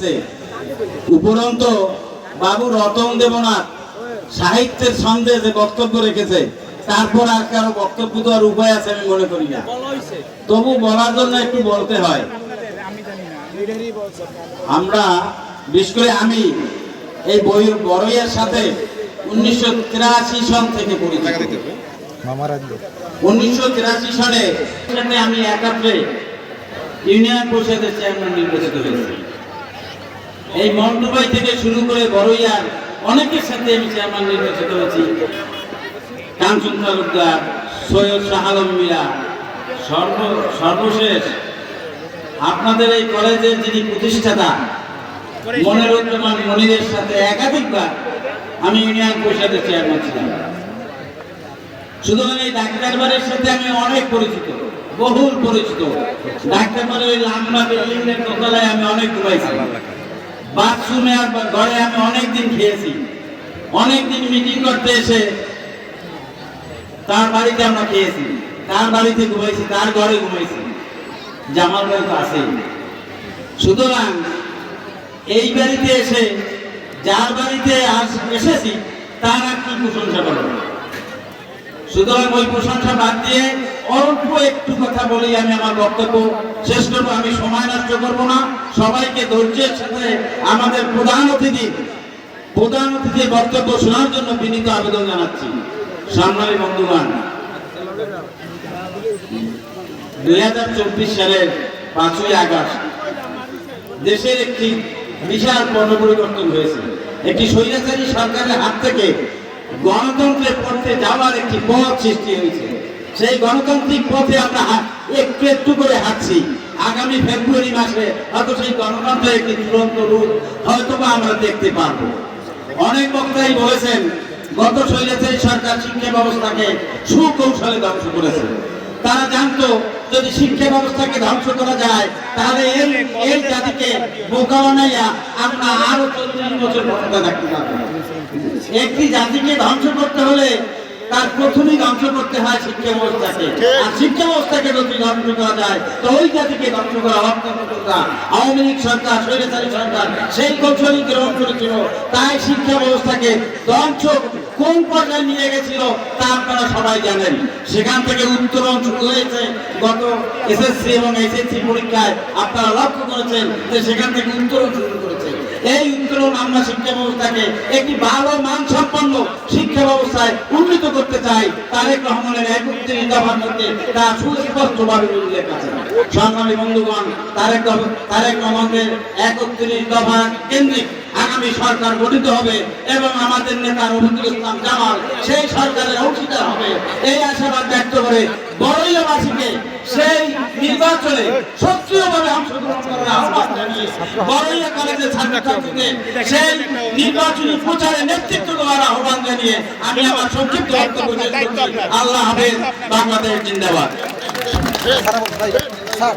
এসছে উপরন্ত বাবু রতন দেবনাথ সাহিত্যের সন্দেহে যে বক্তব্য রেখেছে তারপর আর কারও বক্তব্য দেওয়ার উপায় আছে আমি মনে করি না। তবু বলার জন্য একটু বলতে হয়। আমরা বিশেষ করে আমি এই বই বড়ইয়ের সাথে উনিশশো তিরাশি সন থেকে পরিচিত। উনিশশো তিরাশি সালে আমি একাত্রে ইউনিয়ন পরিষদের চেয়ারম্যান নির্বাচিত হয়েছি। এই মন্টুবাই থেকে শুরু করে বড়ইয়ার অনেকের সাথে আমি চেয়ারম্যান নির্বাচিত হয়েছি। কাঞ্চন তালুকদার সৈয়দ শাহ আলম মিরা, সর্ব, সর্বশেষ আপনাদের এই কলেজের যিনি প্রতিষ্ঠাতা মনিরুজ্জামান মনিরের সাথে একাধিকবার আমি ইউনিয়ন পরিষদের চেয়ারম্যান ছিলাম। সুতরাং এই ডাক্তার বাড়ির সাথে আমি অনেক পরিচিত, বহুল পরিচিত। ডাক্তার বাড়ির ওই লাম্বা বিল্ডিং এর দোতলায় আমি অনেক ঘুমাইছি। বাথরুমে আর ঘরে আমি অনেকদিন খেয়েছি। অনেক দিন মিটিং করতে এসে তার বাড়িতে আমরা খেয়েছি। তার বাড়িতে ঘুমাইছি, তার ঘরে ঘুমাইছি। জামাল ভাই তো আছে সুতরাং এই বাড়িতে এসে, যার বাড়িতে এসেছি, তার আর কি প্রশংসা করব? সুতরাং ওই প্রশংসা বাদ দিয়ে অল্প একটু কথা বলেই আমি আমার বক্তব্য শেষ করব, আমি সময় নষ্ট করব না। সবাইকে ধৈর্যের সাথে আমাদের প্রধান অতিথি, প্রধান অতিথির বক্তব্য শোনার জন্য বিনীত আবেদন জানাচ্ছি। সামনালী বন্ধুগণ, দুই হাজার চব্বিশ সালের পাঁচই আগস্ট দেশের একটি বিশাল পণ্য পরিবর্তন হয়েছে। একটি স্বৈরাচারী সরকারের হাত থেকে গণতন্ত্রের পথে যাওয়ার একটি পথ সৃষ্টি হয়েছে। সেই গণতান্ত্রিক পথে আমরা একটু একটু করে হাঁটছি। আগামী ফেব্রুয়ারি মাসে হয়তো সেই গণতন্ত্রের একটি চূড়ান্ত রূপ হয়তো বা আমরা দেখতে পারব। অনেক বক্তাই বলেছেন, গত স্বৈরাচারী সরকার শিক্ষা ব্যবস্থাকে সুকৌশলে ধ্বংস করেছে। তারা জানতো, যদি শিক্ষা ব্যবস্থাকে ধ্বংস করা যায়, তাহলে এই এই জাতিকে আমরা আরও চল্লিশ বছর ক্ষমতা থাকতে পারব। একটি জাতিকে ধ্বংস করতে হলে তার প্রথমেই ধ্বংস করতে হয় শিক্ষা ব্যবস্থাকে। আর শিক্ষা ব্যবস্থাকে যদি ধ্বংস করা যায় তো ওই জাতিকে ধ্বংস করা অর্থনৈতিকতা আওয়ামী লীগ সরকার স্বৈরাচারী সরকার সেই কৌশলই গ্রহণ করেছিল। তাই শিক্ষা ব্যবস্থাকে ধ্বংস কোন পর্যায়ে নিয়ে গেছিল তা আপনারা সবাই জানেন। সেখান থেকে উত্তরণ শুরু হয়েছে গত এসএসসি এবং এসএসসি পরীক্ষায় আপনারা লক্ষ্য করেছেন যে সেখান থেকে উত্তরণ শুরু করেছে। এই উত্তরণ আমরা শিক্ষা ব্যবস্থাকে একটি ভালো মান সম্পন্ন শিক্ষা ব্যবস্থায় উন্নীত করতে চাই, তারেক রহমানের একত্রিশ দফার মধ্যে তা সুস্পষ্টভাবে উল্লেখ আছে। সংগ্রামী বন্ধুগণ, তারেক তারেক রহমানের একত্রিশ দফা কেন্দ্রিক আগামী সরকার গঠিত হবে এবং আমাদের নেতা রফিকুল ইসলাম জামাল সেই সরকারের অংশীদার হবে। এই আশাবাদ ব্যক্ত করে বড়ইয়াবাসীকে সেই নির্বাচনে সক্রিয়ভাবে অংশগ্রহণ করার আহ্বান জানিয়ে বড়ইয়া কলেজে ছাত্রছাত্রীদের সেই নির্বাচনী প্রচারে নেতৃত্ব দেওয়ার আহ্বান জানিয়ে আমি আমার সংক্ষিপ্ত বক্তব্য শেষ করছি। আল্লাহ হাফেজ বাংলাদেশ জিন্দাবাদ। স্যার।